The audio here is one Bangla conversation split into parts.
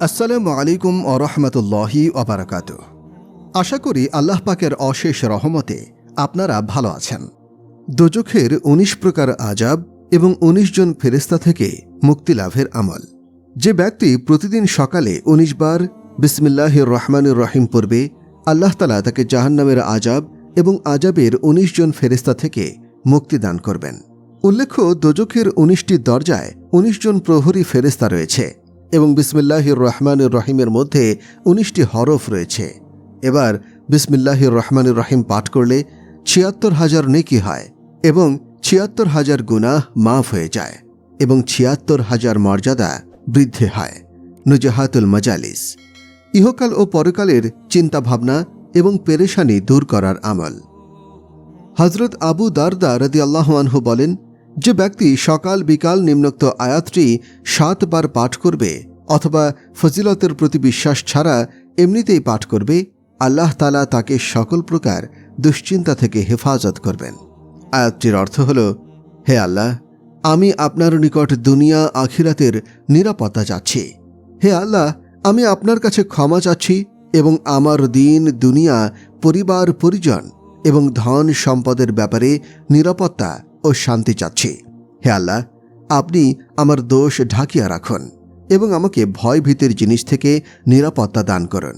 আসসালামু আলাইকুম ওরহমতুল্লাহি ওবরাকাত আশা করি আল্লাহ পাকের অশেষ রহমতে আপনারা ভালো আছেন। দোজখের ১৯ প্রকার আজাব এবং ১৯ জন ফেরেস্তা থেকে মুক্তি লাভের আমল। যে ব্যক্তি প্রতিদিন সকালে ১৯ বার বিসমিল্লাহ রহমানুর রহিম পড়বে, আল্লাহ তালা তাকে জাহান্নামের আজাব এবং আজাবের ১৯ জন ফেরেস্তা থেকে মুক্তি দান করবেন। উল্লেখ্য দোজখের ১৯টি দরজায় ১৯ জন প্রহরী ফেরেস্তা রয়েছে। এবং বিসমিল্লাহির রহমানুর রহিমের মধ্যে ১৯টি হরফ রয়েছে। এবার বিসমিল্লাহির রহমানুর রহিম পাঠ করলে ছিয়াত্তর হাজার নেকি হয় এবং ছিয়াত্তর হাজার গুনাহ মাফ হয়ে যায় এবং ছিয়াত্তর হাজার মর্যাদা বৃদ্ধি হয়। নুজাহাতুল মজালিস। ইহকাল ও পরকালের চিন্তাভাবনা এবং পেরেশানি দূর করার আমল। হজরত আবু দারদা রদি আল্লাহানহু বলেন যে ব্যক্তি সকাল বিকাল নিম্নোক্ত আয়াতটি সাতবার পাঠ করবে অথবা ফজিলতের প্রতি বিশ্বাস ছাড়া এমনিতেই পাঠ করবে, আল্লাহ তালা তাকে সকল প্রকার দুশ্চিন্তা থেকে হেফাজত করবেন। আয়াতটির অর্থ হল, হে আল্লাহ, আমি আপনার নিকট দুনিয়া, আখিরাতের নিরাপত্তা চাচ্ছি। হে আল্লাহ, আমি আপনার কাছে ক্ষমা চাচ্ছি এবং আমার দিন, দুনিয়া, পরিবার, পরিজন এবং ধন সম্পদের ব্যাপারে নিরাপত্তা ও শান্তি চাচ্ছি। হে আল্লাহ, আপনি আমার দোষ ঢাকিয়া রাখুন এবং আমাকে ভয় ভীতির জিনিস থেকে নিরাপত্তা দান করুন।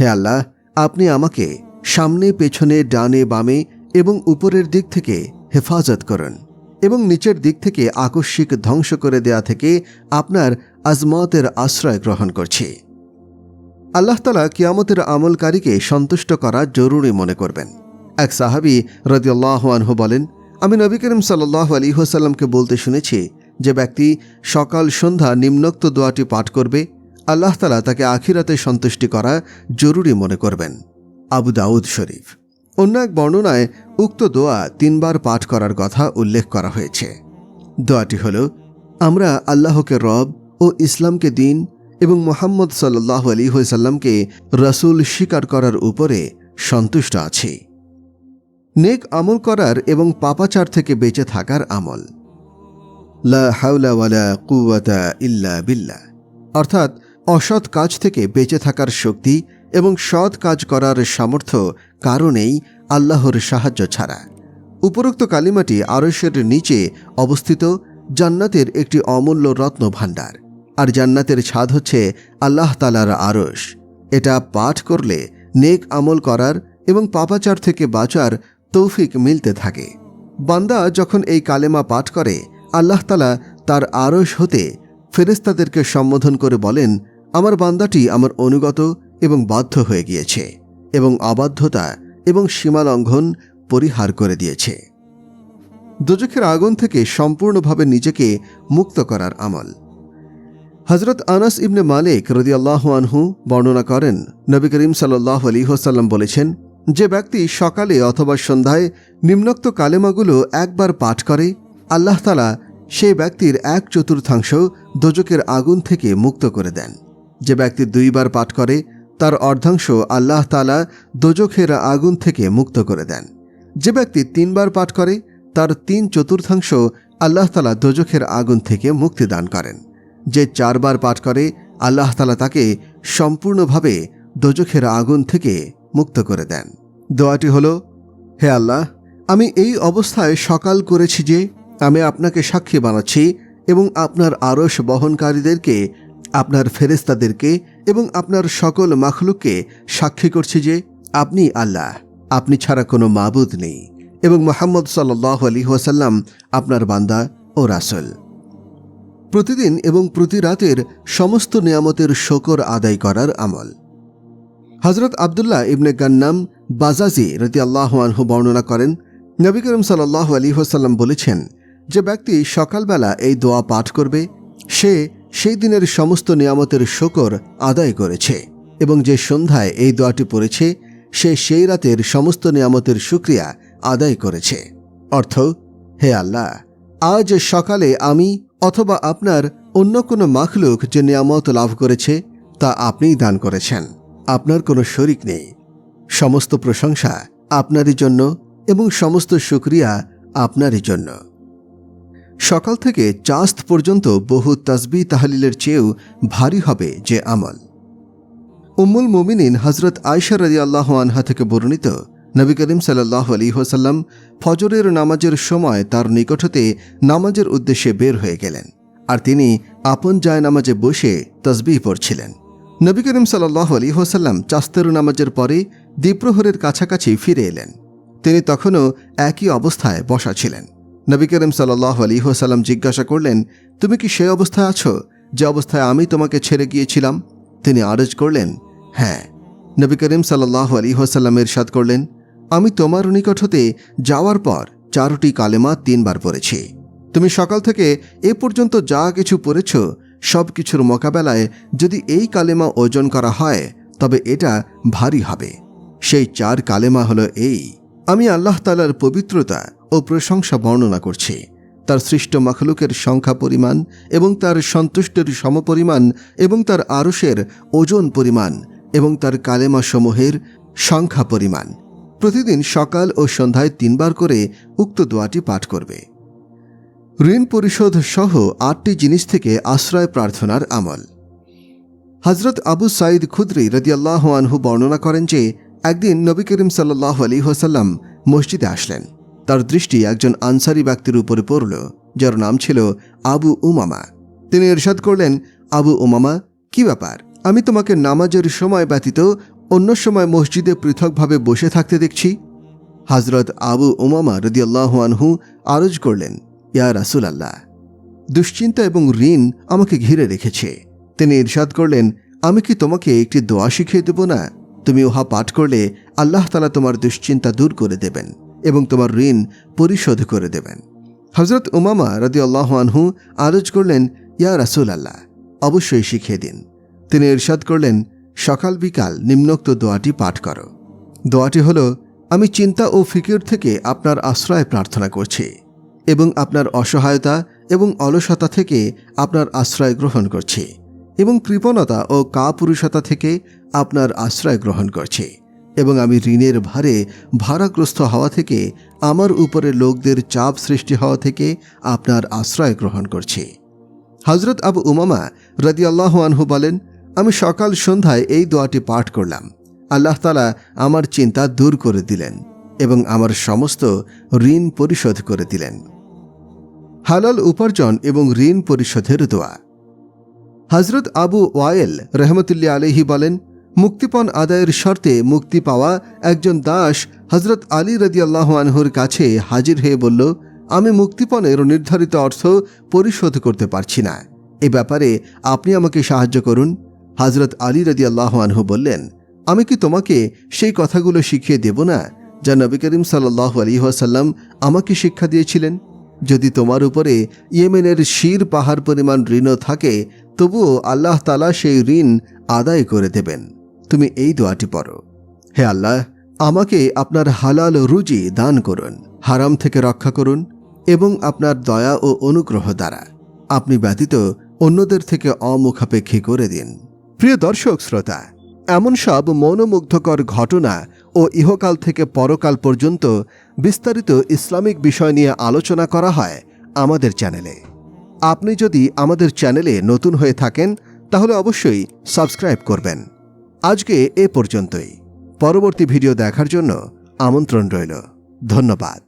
হে আল্লাহ, আপনি আমাকে সামনে, পেছনে, ডানে, বামে এবং উপরের দিক থেকে হেফাজত করুন এবং নিচের দিক থেকে আকস্মিক ধ্বংস করে দেয়া থেকে আপনার আজমতের আশ্রয় গ্রহণ করছি। আল্লাহ তালা কিয়ামতের আমলকারীকে সন্তুষ্ট করা জরুরি মনে করবেন। এক সাহাবি রদিয়াল্লাহ আনহু বলেন আমি নবী করিম সাল্লাহ আলী হোসাল্লামকে বলতে শুনেছি যে ব্যক্তি সকাল, সন্ধ্যা নিম্নোক্ত দোয়াটি পাঠ করবে, আল্লাহ তালা তাকে আখিরাতে সন্তুষ্টি করা জরুরি মনে করবেন। আবু দাউদ শরীফ। অন্য এক বর্ণনায় উক্ত দোয়া তিনবার পাঠ করার কথা উল্লেখ করা হয়েছে। দোয়াটি হল, আমরা আল্লাহকে রব ও ইসলামকে দিন এবং মোহাম্মদ সাল্লাহ আলী সাল্লামকে রসুল স্বীকার করার উপরে সন্তুষ্ট আছি। নেক আমল করার এবং পাপাচার থেকে বেঁচে থাকার আমল। ইল্লা বিল্লা অর্থাৎ, অসৎ কাজ থেকে বেঁচে থাকার শক্তি এবং সৎ কাজ করার সামর্থ্য কারণেই আল্লাহর সাহায্য ছাড়া। উপরোক্ত কালিমাটি আরসের নিচে অবস্থিত, জান্নাতের একটি অমূল্য রত্ন ভাণ্ডার আর জান্নাতের ছাদ হচ্ছে আল্লাহ তালার আরস এটা পাঠ করলে, নেক আমল করার এবং পাপাচার থেকে বাঁচার তৌফিক মিলতে থাকে। বান্দা যখন এই কালেমা পাঠ করে, আল্লাহ তালা তার আরস হতে ফেরেস্তাদেরকে সম্বোধন করে বলেন, আমার বান্দাটি আমার অনুগত এবং বাধ্য হয়ে গিয়েছে এবং অবাধ্যতা এবং সীমালঙ্ঘন পরিহার করে দিয়েছে। দোজখের আগুন থেকে সম্পূর্ণভাবে নিজেকে মুক্ত করার আমল। হজরত আনাস ইবনে মালিক রদিয়াল্লাহ আনহু বর্ণনা করেন, নবী করিম সাল্লাহ আলী হোসাল্লাম বলেছেন যে ব্যক্তি সকালে অথবা সন্ধ্যায় নিম্নোক্ত কালেমাগুলো একবার পাঠ করে, আল্লাহ তালা সেই ব্যক্তির এক চতুর্থাংশ দোজকের আগুন থেকে মুক্ত করে দেন। যে ব্যক্তি দুইবার পাঠ করে, তার অর্ধাংশ আল্লাহ তালা দোজখের আগুন থেকে মুক্ত করে দেন। যে ব্যক্তি তিনবার পাঠ করে, তার তিন চতুর্থাংশ আল্লাহ তালা দোজখের আগুন থেকে মুক্তি দান করেন। যে চারবার পাঠ করে, আল্লাহ তালা তাকে সম্পূর্ণভাবে দোজখের আগুন থেকে মুক্ত করে দেন। দোয়াটি হল, হে আল্লাহ, আমি এই অবস্থায় সকাল করেছি যে আমি আপনাকে সাক্ষী বানাচ্ছি এবং আপনার আরস বহনকারীদেরকে, আপনার ফেরেস্তাদেরকে এবং আপনার সকল মাখলুককে সাক্ষী করছি যে আপনি আল্লাহ। আপনি ছাড়া কোনো মাবুদ নেই এবং মোহাম্মদ সাল্লাহ আলী ওয়াসাল্লাম আপনার বান্দা ও রাসল। প্রতিদিন এবং প্রতি রাতের সমস্ত নিয়ামতের শকর আদায় করার আমল। হজরত আবদুল্লাহ ইবনে গান্নাম বাজাজি রতি আল্লাহানহু বর্ণনা করেন, নবী করিম সাল্লাহ আলী হোসাল্লাম বলেছেন, যে ব্যক্তি সকালবেলা এই দোয়া পাঠ করবে, সে সেই দিনের সমস্ত নিয়ামতের শকর আদায় করেছে এবং যে সন্ধ্যায় এই দোয়াটি পড়েছে, সে সেই রাতের সমস্ত নিয়ামতের সুক্রিয়া আদায় করেছে। অর্থ, হে আল্লাহ, আজ সকালে আমি অথবা আপনার অন্য কোনো মাখলুক যে নিয়ামত লাভ করেছে, তা আপনিই দান করেছেন। আপনার কোনো শরিক নেই। সমস্ত প্রশংসা আপনারই জন্য এবং সমস্ত সুক্রিয়া আপনারই জন্য। সকাল থেকে চাস্ত পর্যন্ত বহু তসবি তাহলিলের চেয়েও ভারী হবে যে আমল। উম্মুল মুমিনিন হজরত আয়সা রদি আল্লাহ আনহা থেকে বর্ণিত নবী করিম সাল্লাহ আলী হোসাল্লাম ফজরের নামাজের সময় তার নিকট হতে নামাজের উদ্দেশ্যে বের হয়ে গেলেন। আর তিনি আপন জায় নামাজে বসে তসবিহ পড়ছিলেন। নবী করিম সাল্লাহ আলী হোসাল্লাম চাস্তের নামাজের পরে দ্বীপ্রহরের কাছাকাছি ফিরে এলেন। তিনি তখনও একই অবস্থায় বসা ছিলেন। নবী করিম সাল্লাহ আলী হোসাল্লাম জিজ্ঞাসা করলেন, তুমি কি সে অবস্থায় আছো? যে অবস্থায় আমি তোমাকে ছেড়ে গিয়েছিলাম? তিনি আরজ করলেন হ্যাঁ। নবী করিম সাল্লাহ আলী হোসাল্লাম ইরশাদ করলেন, আমি তোমার নিকট হতে যাওয়ার পর চারটি কালেমা তিনবার পড়েছি। তুমি সকাল থেকে এ পর্যন্ত যা কিছু পড়েছ সব কিছুর মোকাবেলায় যদি এই কালেমা ওজন করা হয়, তবে এটা ভারী হবে। সেই চার কালেমা হলো এই। আমি আল্লাহ তালার পবিত্রতা ও প্রশংসা বর্ণনা করছি। তার সৃষ্ট মখলুকের সংখ্যা পরিমাণ এবং তার সন্তুষ্টের সমপরিমাণ এবং তার আরসের ওজন পরিমাণ এবং তার কালেমা সমূহের সংখ্যা পরিমাণ। প্রতিদিন সকাল ও সন্ধ্যায় তিনবার করে উক্ত দোয়াটি পাঠ করবে। ঋণ পরিশোধ সহ আটটি জিনিস থেকে আশ্রয় প্রার্থনার আমল। হজরত আবু সাইদ খুদ্রি রদিয়াল্লাহ আনহু বর্ণনা করেন যে, একদিন নবী করিম সাল্লাহ আলী হোসাল্লাম মসজিদে আসলেন। তার দৃষ্টি একজন আনসারি ব্যক্তির উপরে পড়ল, যার নাম ছিল আবু উমামা। তিনি ইরশাদ করলেন, আবু উমামা, কি ব্যাপার? আমি তোমাকে নামাজের সময় ব্যতীত অন্য সময় মসজিদে পৃথকভাবে বসে থাকতে দেখছি? হজরত আবু উমামা রদিয়াল্লাহ আনহু আরজ করলেন ইয়া রাসুল আল্লাহ দুশ্চিন্তা এবং ঋণ আমাকে ঘিরে রেখেছে। তিনি ইরশাদ করলেন, আমি কি তোমাকে একটি দোয়া শিখিয়ে দেব না? তুমি উহা পাঠ করলে আল্লাহ তালা তোমার দুশ্চিন্তা দূর করে দেবেন এবং তোমার ঋণ পরিশোধ করে দেবেন। হজরত উমামা রদি আল্লাহ আনহু আরজ করলেন, ইয়া রাসুল আল্লাহ অবশ্যই শিখিয়ে দিন। তিনি ইরশাদ করলেন, সকাল বিকাল নিম্নোক্ত দোয়াটি পাঠ করো। দোয়াটি হল, আমি চিন্তা ও ফিকির থেকে আপনার আশ্রয় প্রার্থনা করছি। এবং আপনার অসহায়তা এবং অলসতা থেকে আপনার আশ্রয় গ্রহণ করছি এবং কৃপণতা ও কাপুরুষতা থেকে আপনার আশ্রয় গ্রহণ করছি এবং আমি ঋণের ভারে ভারাগ্রস্ত হওয়া থেকে, আমার উপরে লোকদের চাপ সৃষ্টি হওয়া থেকে আপনার আশ্রয় গ্রহণ করছি। হজরত আবু উমামা রদি আল্লাহ আনহু বলেন, আমি সকাল সন্ধ্যায় এই দোয়াটি পাঠ করলাম। আল্লাহ তালা আমার চিন্তা দূর করে দিলেন এবং আমার সমস্ত ঋণ পরিশোধ করে দিলেন। হালাল উপার্জন এবং ঋণ পরিশোধের দোয়া। হজরত আবু ওয়ায়েল রহমতুল্লাহ আলহি বলেন, মুক্তিপণ আদায়ের শর্তে মুক্তি পাওয়া একজন দাস হজরত আলী রদিয়াল্লাহ আনহুর কাছে হাজির হয়ে বলল, আমি মুক্তিপণের নির্ধারিত অর্থ পরিশোধ করতে পারছি না। এ ব্যাপারে আপনি আমাকে সাহায্য করুন। হজরত আলী রদিয়াল্লাহ আনহু বললেন, আমি কি তোমাকে সেই কথাগুলো শিখিয়ে দেব না, যা নবী করিম সাল্লাহ আলী ওয়াসাল্লাম আমাকে শিক্ষা দিয়েছিলেন? যদি তোমার উপরে ইয়েমেনের শির পাহাড় পরিমাণ ঋণও থাকে, তবুও আল্লাহ তালা সেই ঋণ আদায় করে দেবেন। তুমি এই দোয়াটি পড়ো। হে আল্লাহ, আমাকে আপনার হালাল রুজি দান করুন, হারাম থেকে রক্ষা করুন এবং আপনার দয়া ও অনুগ্রহ দ্বারা। আপনি ব্যতীত অন্যদের থেকে অমুখাপেক্ষী করে দিন। প্রিয় দর্শক, শ্রোতা, এমন সব মনোমুগ্ধকর ঘটনা ও ইহকাল থেকে পরকাল পর্যন্ত বিস্তারিত ইসলামিক বিষয় নিয়ে আলোচনা করা হয় আমাদের চ্যানেলে। আপনি যদি আমাদের চ্যানেলে নতুন হয়ে থাকেন, তাহলে অবশ্যই সাবস্ক্রাইব করবেন। আজকে এ পর্যন্তই। পরবর্তী ভিডিও দেখার জন্য আমন্ত্রণ রইল। ধন্যবাদ।